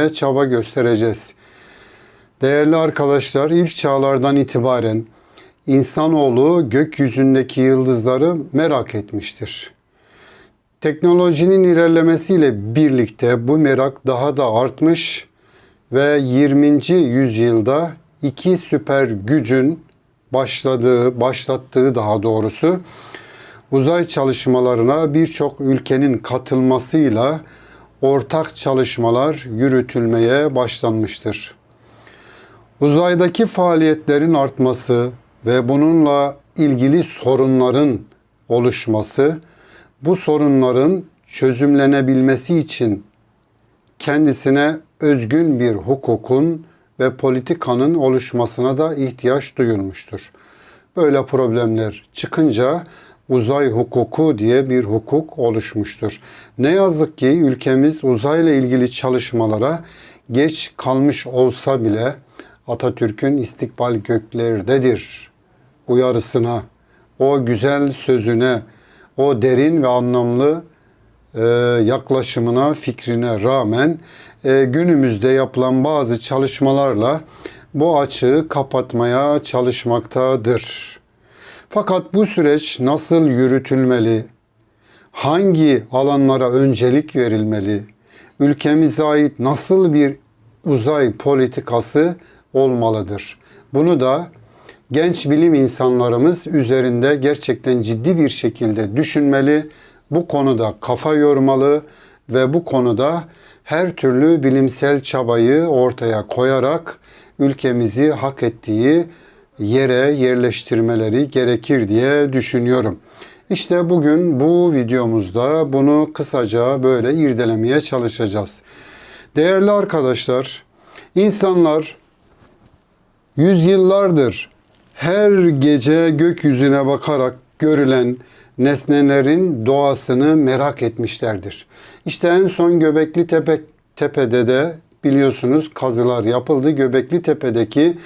ve çaba göstereceğiz. Değerli arkadaşlar, ilk çağlardan itibaren insanoğlu gökyüzündeki yıldızları merak etmiştir. Teknolojinin ilerlemesiyle birlikte bu merak daha da artmış ve 20. yüzyılda iki süper gücün başladığı, başlattığı daha doğrusu uzay çalışmalarına birçok ülkenin katılmasıyla ortak çalışmalar yürütülmeye başlanmıştır. Uzaydaki faaliyetlerin artması ve bununla ilgili sorunların oluşması, bu sorunların çözümlenebilmesi için kendisine özgün bir hukukun ve politikanın oluşmasına da ihtiyaç duyulmuştur. Böyle problemler çıkınca uzay hukuku diye bir hukuk oluşmuştur. Ne yazık ki ülkemiz uzayla ilgili çalışmalara geç kalmış olsa bile Atatürk'ün istikbal göklerdedir uyarısına, o güzel sözüne, o derin ve anlamlı e, yaklaşımına, fikrine rağmen e, günümüzde yapılan bazı çalışmalarla bu açığı kapatmaya çalışmaktadır. Fakat bu süreç nasıl yürütülmeli? Hangi alanlara öncelik verilmeli? Ülkemize ait nasıl bir uzay politikası olmalıdır? Bunu da genç bilim insanlarımız üzerinde gerçekten ciddi bir şekilde düşünmeli, bu konuda kafa yormalı ve bu konuda her türlü bilimsel çabayı ortaya koyarak ülkemizi hak ettiği yere yerleştirmeleri gerekir diye düşünüyorum. İşte bugün bu videomuzda bunu kısaca böyle irdelemeye çalışacağız. Değerli arkadaşlar, insanlar yüzyıllardır her gece gökyüzüne bakarak görülen nesnelerin doğasını merak etmişlerdir. İşte en son Göbekli Tepe, Tepe'de de biliyorsunuz kazılar yapıldı. Göbekli Tepe'deki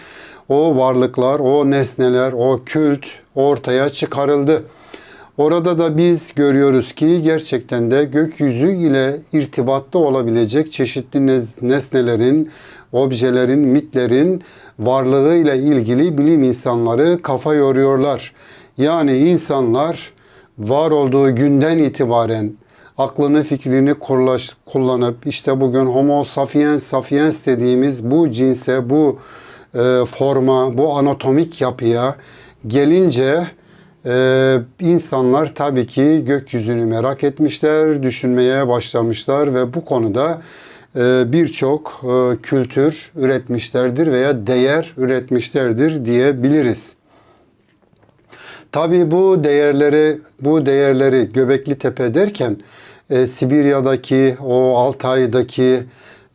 o varlıklar, o nesneler, o kült ortaya çıkarıldı. Orada da biz görüyoruz ki gerçekten de gökyüzü ile irtibatta olabilecek çeşitli nesnelerin, objelerin, mitlerin varlığı ile ilgili bilim insanları kafa yoruyorlar. Yani insanlar var olduğu günden itibaren aklını fikrini kullanıp işte bugün homo sapiens sapiens dediğimiz bu cinse, bu e, forma, bu anatomik yapıya gelince e, insanlar tabii ki gökyüzünü merak etmişler, düşünmeye başlamışlar ve bu konuda e, birçok e, kültür üretmişlerdir veya değer üretmişlerdir diyebiliriz. Tabii bu değerleri bu değerleri Göbekli Tepe derken e, Sibirya'daki o Altay'daki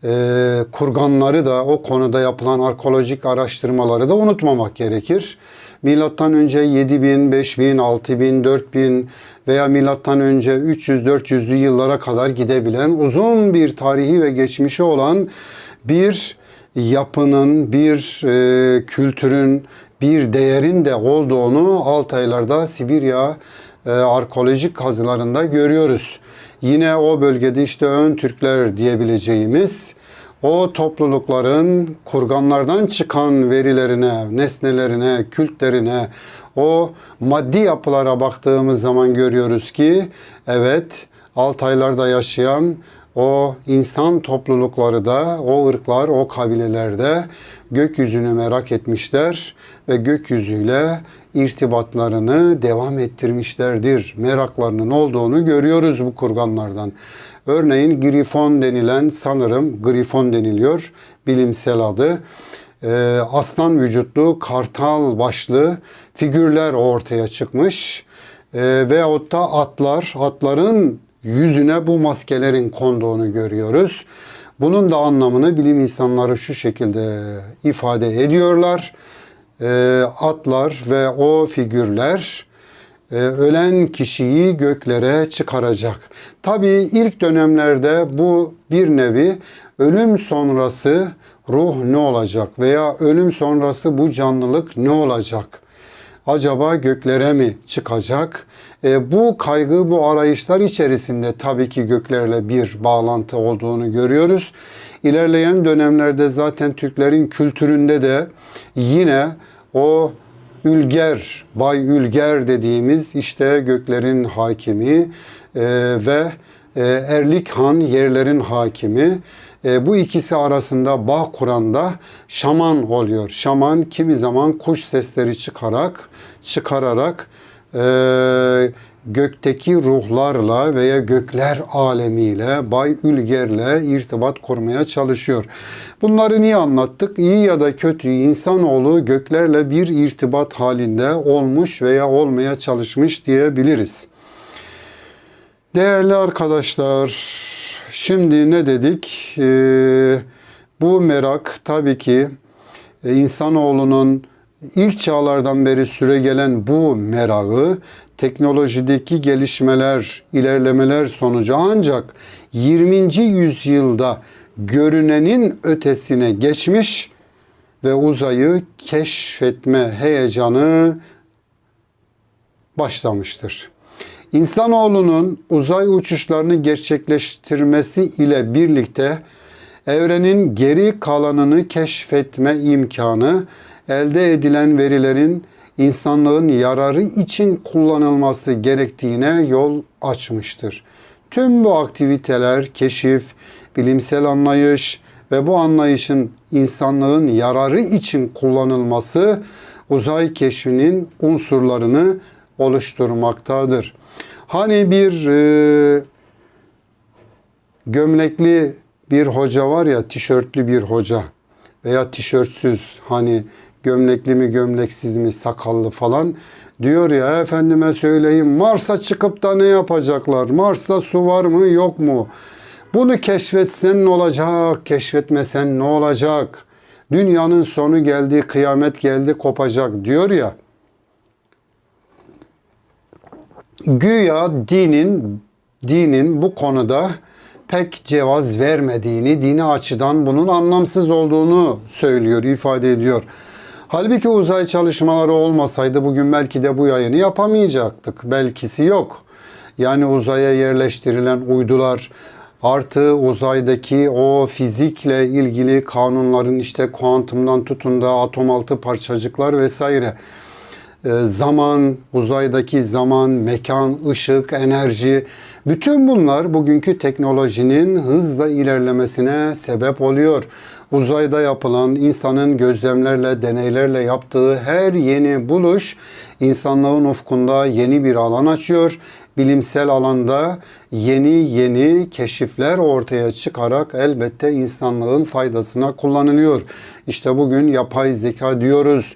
e, kurganları da o konuda yapılan arkeolojik araştırmaları da unutmamak gerekir. Milattan önce 7000, 5000, 6000, 4000 veya milattan önce 300-400'lü yıllara kadar gidebilen uzun bir tarihi ve geçmişi olan bir yapının, bir e, kültürün, bir değerin de olduğunu Altaylarda Sibirya e, arkeolojik kazılarında görüyoruz. Yine o bölgede işte ön Türkler diyebileceğimiz o toplulukların kurganlardan çıkan verilerine, nesnelerine, kültlerine, o maddi yapılara baktığımız zaman görüyoruz ki evet Altaylarda yaşayan o insan toplulukları da, o ırklar, o kabilelerde gökyüzünü merak etmişler ve gökyüzüyle irtibatlarını devam ettirmişlerdir. Meraklarının olduğunu görüyoruz bu kurganlardan. Örneğin grifon denilen sanırım grifon deniliyor bilimsel adı. Ee, aslan vücutlu, kartal başlı figürler ortaya çıkmış. Ee, veyahut da atlar, atların yüzüne bu maskelerin konduğunu görüyoruz. Bunun da anlamını bilim insanları şu şekilde ifade ediyorlar. E, atlar ve o figürler e, ölen kişiyi göklere çıkaracak. Tabi ilk dönemlerde bu bir nevi ölüm sonrası ruh ne olacak veya ölüm sonrası bu canlılık ne olacak? Acaba göklere mi çıkacak? E, bu kaygı, bu arayışlar içerisinde tabii ki göklerle bir bağlantı olduğunu görüyoruz. İlerleyen dönemlerde zaten Türklerin kültüründe de yine o Ülger, Bay Ülger dediğimiz işte göklerin hakimi e, ve e, Erlik Han yerlerin hakimi. E, bu ikisi arasında bağ kuranda şaman oluyor. Şaman kimi zaman kuş sesleri çıkarak, çıkararak e, gökteki ruhlarla veya gökler alemiyle, Bay Ülger'le irtibat kurmaya çalışıyor. Bunları niye anlattık? İyi ya da kötü insanoğlu göklerle bir irtibat halinde olmuş veya olmaya çalışmış diyebiliriz. Değerli arkadaşlar, şimdi ne dedik? Ee, bu merak tabii ki e, insanoğlunun ilk çağlardan beri süre gelen bu merağı teknolojideki gelişmeler, ilerlemeler sonucu ancak 20. yüzyılda görünenin ötesine geçmiş ve uzayı keşfetme heyecanı başlamıştır. İnsanoğlunun uzay uçuşlarını gerçekleştirmesi ile birlikte evrenin geri kalanını keşfetme imkanı elde edilen verilerin insanlığın yararı için kullanılması gerektiğine yol açmıştır. Tüm bu aktiviteler, keşif, bilimsel anlayış ve bu anlayışın insanlığın yararı için kullanılması uzay keşfinin unsurlarını oluşturmaktadır. Hani bir e, gömlekli bir hoca var ya, tişörtlü bir hoca veya tişörtsüz hani gömlekli mi gömleksiz mi sakallı falan diyor ya efendime söyleyeyim Mars'a çıkıp da ne yapacaklar? Mars'ta su var mı yok mu? Bunu keşfetsen ne olacak? Keşfetmesen ne olacak? Dünyanın sonu geldi, kıyamet geldi, kopacak diyor ya. Güya dinin dinin bu konuda pek cevaz vermediğini, dini açıdan bunun anlamsız olduğunu söylüyor, ifade ediyor. Halbuki uzay çalışmaları olmasaydı bugün belki de bu yayını yapamayacaktık. Belkisi yok. Yani uzaya yerleştirilen uydular artı uzaydaki o fizikle ilgili kanunların işte kuantumdan tutun da atom altı parçacıklar vesaire e, zaman, uzaydaki zaman, mekan, ışık, enerji bütün bunlar bugünkü teknolojinin hızla ilerlemesine sebep oluyor. Uzayda yapılan insanın gözlemlerle, deneylerle yaptığı her yeni buluş insanlığın ufkunda yeni bir alan açıyor. Bilimsel alanda yeni yeni keşifler ortaya çıkarak elbette insanlığın faydasına kullanılıyor. İşte bugün yapay zeka diyoruz.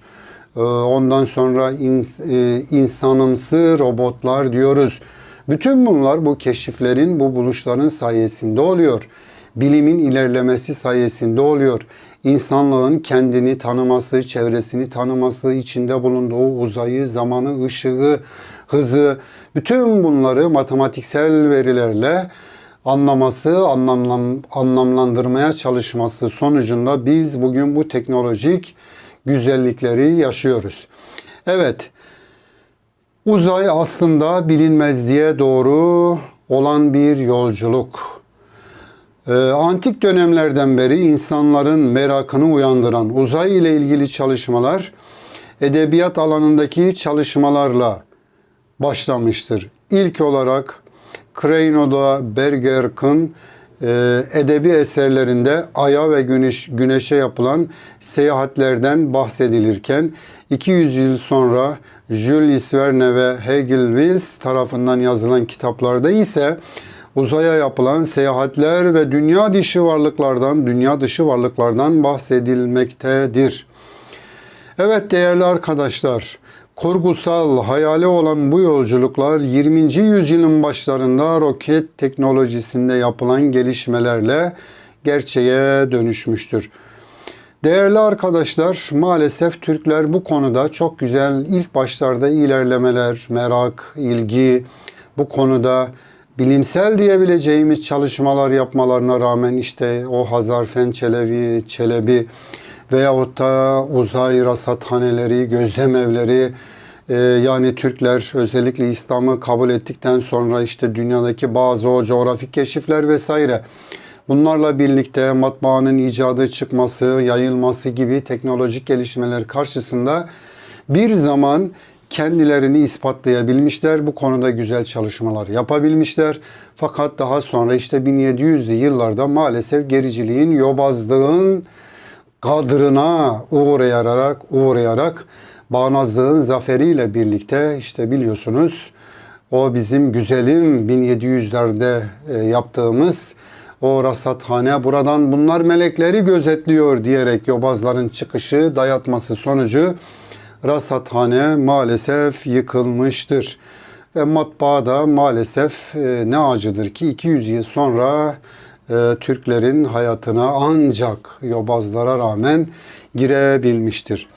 Ee, ondan sonra e, insanımsı robotlar diyoruz. Bütün bunlar bu keşiflerin, bu buluşların sayesinde oluyor. Bilimin ilerlemesi sayesinde oluyor. İnsanlığın kendini tanıması, çevresini tanıması, içinde bulunduğu uzayı, zamanı, ışığı, hızı, bütün bunları matematiksel verilerle anlaması, anlamlan, anlamlandırmaya çalışması sonucunda biz bugün bu teknolojik güzellikleri yaşıyoruz. Evet, uzay aslında bilinmezliğe doğru olan bir yolculuk. Ee, antik dönemlerden beri insanların merakını uyandıran uzay ile ilgili çalışmalar edebiyat alanındaki çalışmalarla başlamıştır. İlk olarak Kreino'da Bergerk'ın e, edebi eserlerinde Ay'a ve güneş, Güneş'e yapılan seyahatlerden bahsedilirken 200 yıl sonra Jules Verne ve Hegel Wills tarafından yazılan kitaplarda ise uzaya yapılan seyahatler ve dünya dışı varlıklardan, dünya dışı varlıklardan bahsedilmektedir. Evet değerli arkadaşlar, kurgusal, hayali olan bu yolculuklar 20. yüzyılın başlarında roket teknolojisinde yapılan gelişmelerle gerçeğe dönüşmüştür. Değerli arkadaşlar, maalesef Türkler bu konuda çok güzel ilk başlarda ilerlemeler, merak, ilgi bu konuda bilimsel diyebileceğimiz çalışmalar yapmalarına rağmen işte o Hazarfen Çelebi, Çelebi veyahut da uzay rasathaneleri, gözlem evleri e, yani Türkler özellikle İslam'ı kabul ettikten sonra işte dünyadaki bazı o coğrafik keşifler vesaire Bunlarla birlikte matbaanın icadı çıkması, yayılması gibi teknolojik gelişmeler karşısında bir zaman kendilerini ispatlayabilmişler. Bu konuda güzel çalışmalar yapabilmişler. Fakat daha sonra işte 1700'lü yıllarda maalesef gericiliğin, yobazlığın kadrına uğrayarak uğrayarak bağnazlığın zaferiyle birlikte işte biliyorsunuz o bizim güzelim 1700'lerde e, yaptığımız o rasathane buradan bunlar melekleri gözetliyor diyerek yobazların çıkışı dayatması sonucu rasathane maalesef yıkılmıştır. Ve matbaa da maalesef e, ne acıdır ki 200 yıl sonra e, Türklerin hayatına ancak yobazlara rağmen girebilmiştir.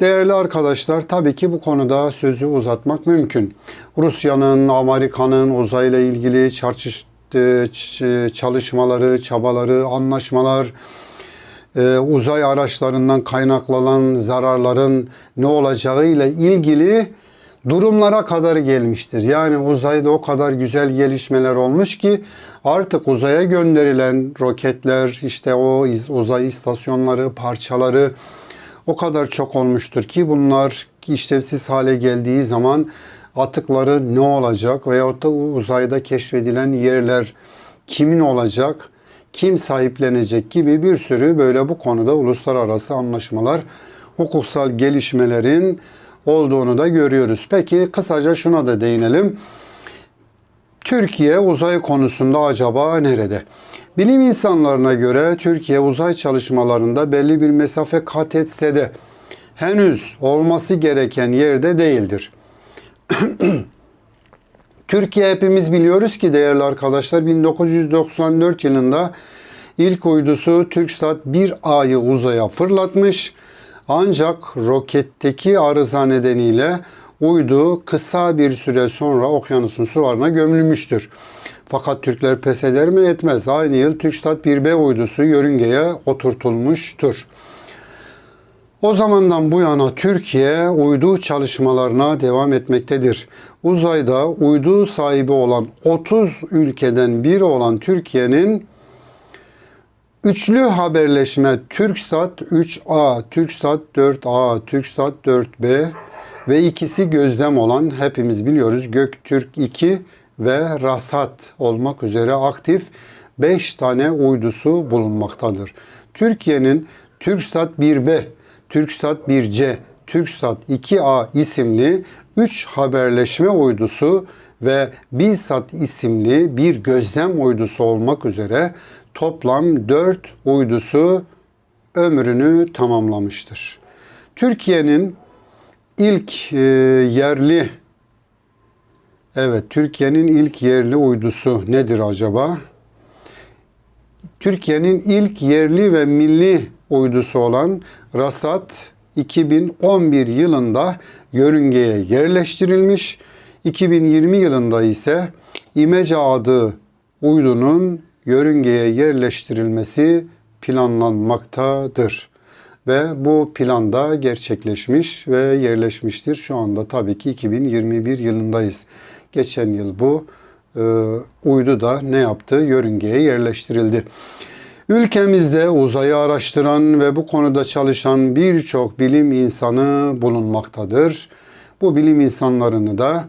Değerli arkadaşlar tabii ki bu konuda sözü uzatmak mümkün. Rusya'nın, Amerika'nın uzayla ilgili çarçış, e, çalışmaları, çabaları, anlaşmalar, e, uzay araçlarından kaynaklanan zararların ne olacağıyla ilgili durumlara kadar gelmiştir. Yani uzayda o kadar güzel gelişmeler olmuş ki artık uzaya gönderilen roketler, işte o uzay istasyonları, parçaları o kadar çok olmuştur ki bunlar işlevsiz hale geldiği zaman atıkları ne olacak veyahut da uzayda keşfedilen yerler kimin olacak, kim sahiplenecek gibi bir sürü böyle bu konuda uluslararası anlaşmalar, hukuksal gelişmelerin olduğunu da görüyoruz. Peki kısaca şuna da değinelim. Türkiye uzay konusunda acaba nerede? Bilim insanlarına göre Türkiye uzay çalışmalarında belli bir mesafe kat etse de henüz olması gereken yerde değildir. Türkiye hepimiz biliyoruz ki değerli arkadaşlar 1994 yılında ilk uydusu TürkSat 1A'yı uzaya fırlatmış. Ancak roketteki arıza nedeniyle uydu kısa bir süre sonra okyanusun sularına gömülmüştür. Fakat Türkler pes eder mi etmez. Aynı yıl TürkSat 1B uydusu yörüngeye oturtulmuştur. O zamandan bu yana Türkiye uydu çalışmalarına devam etmektedir. Uzayda uydu sahibi olan 30 ülkeden biri olan Türkiye'nin Üçlü haberleşme TürkSat 3A, TürkSat 4A, TürkSat 4B ve ikisi gözlem olan hepimiz biliyoruz Göktürk 2 ve Rasat olmak üzere aktif 5 tane uydusu bulunmaktadır. Türkiye'nin TürkSat 1B, TürkSat 1C, TürkSat 2A isimli 3 haberleşme uydusu ve BİSAT isimli bir gözlem uydusu olmak üzere toplam 4 uydusu ömrünü tamamlamıştır. Türkiye'nin ilk e, yerli Evet, Türkiye'nin ilk yerli uydusu nedir acaba? Türkiye'nin ilk yerli ve milli uydusu olan Rasat 2011 yılında yörüngeye yerleştirilmiş. 2020 yılında ise İmece adı uydunun yörüngeye yerleştirilmesi planlanmaktadır. Ve bu planda gerçekleşmiş ve yerleşmiştir. Şu anda tabii ki 2021 yılındayız. Geçen yıl bu e, uydu da ne yaptı? Yörüngeye yerleştirildi. Ülkemizde uzayı araştıran ve bu konuda çalışan birçok bilim insanı bulunmaktadır. Bu bilim insanlarını da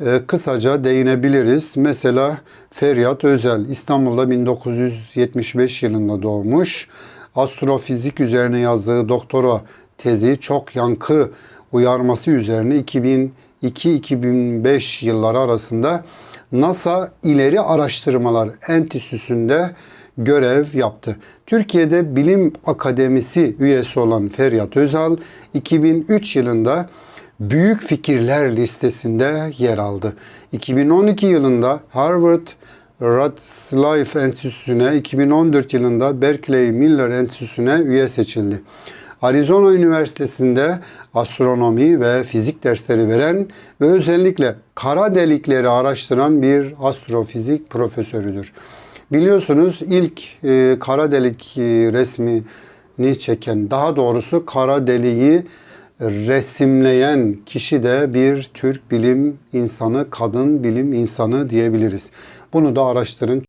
e, kısaca değinebiliriz. Mesela Feryat Özel İstanbul'da 1975 yılında doğmuş. Astrofizik üzerine yazdığı doktora tezi çok yankı uyarması üzerine 2002-2005 yılları arasında NASA İleri Araştırmalar Enstitüsü'nde görev yaptı. Türkiye'de Bilim Akademisi üyesi olan Feryat Özal 2003 yılında Büyük Fikirler listesinde yer aldı. 2012 yılında Harvard Radcliffe Enstitüsü'ne, 2014 yılında Berkeley Miller Enstitüsü'ne üye seçildi. Arizona Üniversitesi'nde astronomi ve fizik dersleri veren ve özellikle kara delikleri araştıran bir astrofizik profesörüdür. Biliyorsunuz ilk e, kara delik e, resmini çeken, daha doğrusu kara deliği resimleyen kişi de bir Türk bilim insanı, kadın bilim insanı diyebiliriz. Bunu da araştırın.